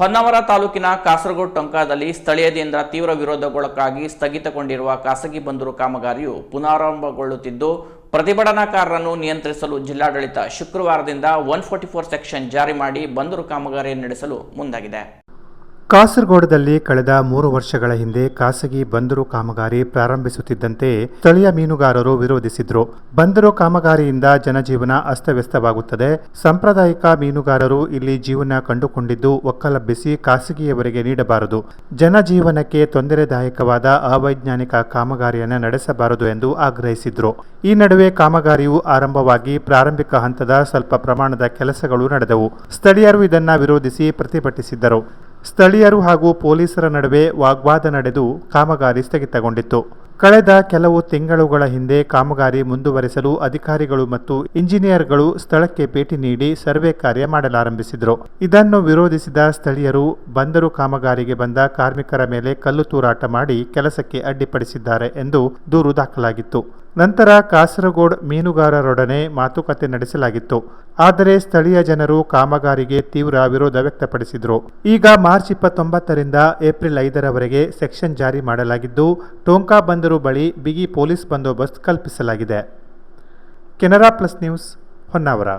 ಹೊನ್ನಾವರ ತಾಲೂಕಿನ ಕಾಸರಗೋಡು ಟೊಂಕಾದಲ್ಲಿ ಸ್ಥಳೀಯದಿಂದ ತೀವ್ರ ವಿರೋಧಗೊಳಕ್ಕಾಗಿ ಸ್ಥಗಿತಗೊಂಡಿರುವ ಖಾಸಗಿ ಬಂದರು ಕಾಮಗಾರಿಯು ಪುನಾರಂಭಗೊಳ್ಳುತ್ತಿದ್ದು, ಪ್ರತಿಭಟನಾಕಾರರನ್ನು ನಿಯಂತ್ರಿಸಲು ಜಿಲ್ಲಾಡಳಿತ ಶುಕ್ರವಾರದಿಂದ ಒನ್ ಫೋರ್ಟಿ ಫೋರ್ ಸೆಕ್ಷನ್ ಜಾರಿ ಮಾಡಿ ಬಂದರು ಕಾಮಗಾರಿಯನ್ನು ನಡೆಸಲು ಮುಂದಾಗಿದೆ. ಕಾಸರಗೋಡದಲ್ಲಿ ಕಳೆದ ಮೂರು ವರ್ಷಗಳ ಹಿಂದೆ ಖಾಸಗಿ ಬಂದರು ಕಾಮಗಾರಿ ಪ್ರಾರಂಭಿಸುತ್ತಿದ್ದಂತೆ ಸ್ಥಳೀಯ ಮೀನುಗಾರರು ವಿರೋಧಿಸಿದ್ರು. ಬಂದರು ಕಾಮಗಾರಿಯಿಂದ ಜನಜೀವನ ಅಸ್ತವ್ಯಸ್ತವಾಗುತ್ತದೆ. ಸಾಂಪ್ರದಾಯಿಕ ಮೀನುಗಾರರು ಇಲ್ಲಿ ಜೀವನ ಕಂಡುಕೊಂಡಿದ್ದು ಒಕ್ಕಲಬ್ಬಿಸಿ ಖಾಸಗಿಯವರಿಗೆ ನೀಡಬಾರದು. ಜನಜೀವನಕ್ಕೆ ತೊಂದರೆದಾಯಕವಾದ ಅವೈಜ್ಞಾನಿಕ ಕಾಮಗಾರಿಯನ್ನು ನಡೆಸಬಾರದು ಎಂದು ಆಗ್ರಹಿಸಿದ್ರು. ಈ ನಡುವೆ ಕಾಮಗಾರಿಯು ಆರಂಭವಾಗಿ ಪ್ರಾರಂಭಿಕ ಹಂತದ ಸ್ವಲ್ಪ ಪ್ರಮಾಣದ ಕೆಲಸಗಳು ನಡೆದವು. ಸ್ಥಳೀಯರು ಇದನ್ನ ವಿರೋಧಿಸಿ ಪ್ರತಿಭಟಿಸಿದ್ದರು. ಸ್ಥಳೀಯರು ಹಾಗೂ ಪೊಲೀಸರ ನಡುವೆ ವಾಗ್ವಾದ ನಡೆದು ಕಾಮಗಾರಿ ಸ್ಥಗಿತಗೊಂಡಿತ್ತು. ಕಳೆದ ಕೆಲವು ತಿಂಗಳುಗಳ ಹಿಂದೆ ಕಾಮಗಾರಿ ಮುಂದುವರೆಸಲು ಅಧಿಕಾರಿಗಳು ಮತ್ತು ಇಂಜಿನಿಯರ್ಗಳು ಸ್ಥಳಕ್ಕೆ ಭೇಟಿ ನೀಡಿ ಸರ್ವೆ ಕಾರ್ಯ ಮಾಡಲಾರಂಭಿಸಿದರು. ಇದನ್ನು ವಿರೋಧಿಸಿದ ಸ್ಥಳೀಯರು ಬಂದರು ಕಾಮಗಾರಿಗೆ ಬಂದ ಕಾರ್ಮಿಕರ ಮೇಲೆ ಕಲ್ಲು ತೂರಾಟ ಮಾಡಿ ಕೆಲಸಕ್ಕೆ ಅಡ್ಡಿಪಡಿಸಿದ್ದಾರೆ ಎಂದು ದೂರು ದಾಖಲಾಗಿತ್ತು. ನಂತರ ಕಾಸರಗೋಡ್ ಮೀನುಗಾರರೊಡನೆ ಮಾತುಕತೆ ನಡೆಸಲಾಗಿತ್ತು. ಆದರೆ ಸ್ಥಳೀಯ ಜನರು ಕಾಮಗಾರಿಗೆ ತೀವ್ರ ವಿರೋಧ ವ್ಯಕ್ತಪಡಿಸಿದರು. ಈಗ ಮಾರ್ಚ್ ಇಪ್ಪತ್ತೊಂಬತ್ತರಿಂದ ಏಪ್ರಿಲ್ ಐದರವರೆಗೆ ಸೆಕ್ಷನ್ ಜಾರಿ ಮಾಡಲಾಗಿದ್ದು, ಟೋಂಕಾ ಬಂದರು ಬಳಿ ಬಿಗಿ ಪೊಲೀಸ್ ಬಂದೋಬಸ್ತ್ ಕಲ್ಪಿಸಲಾಗಿದೆ. Canara plus news Honnavar.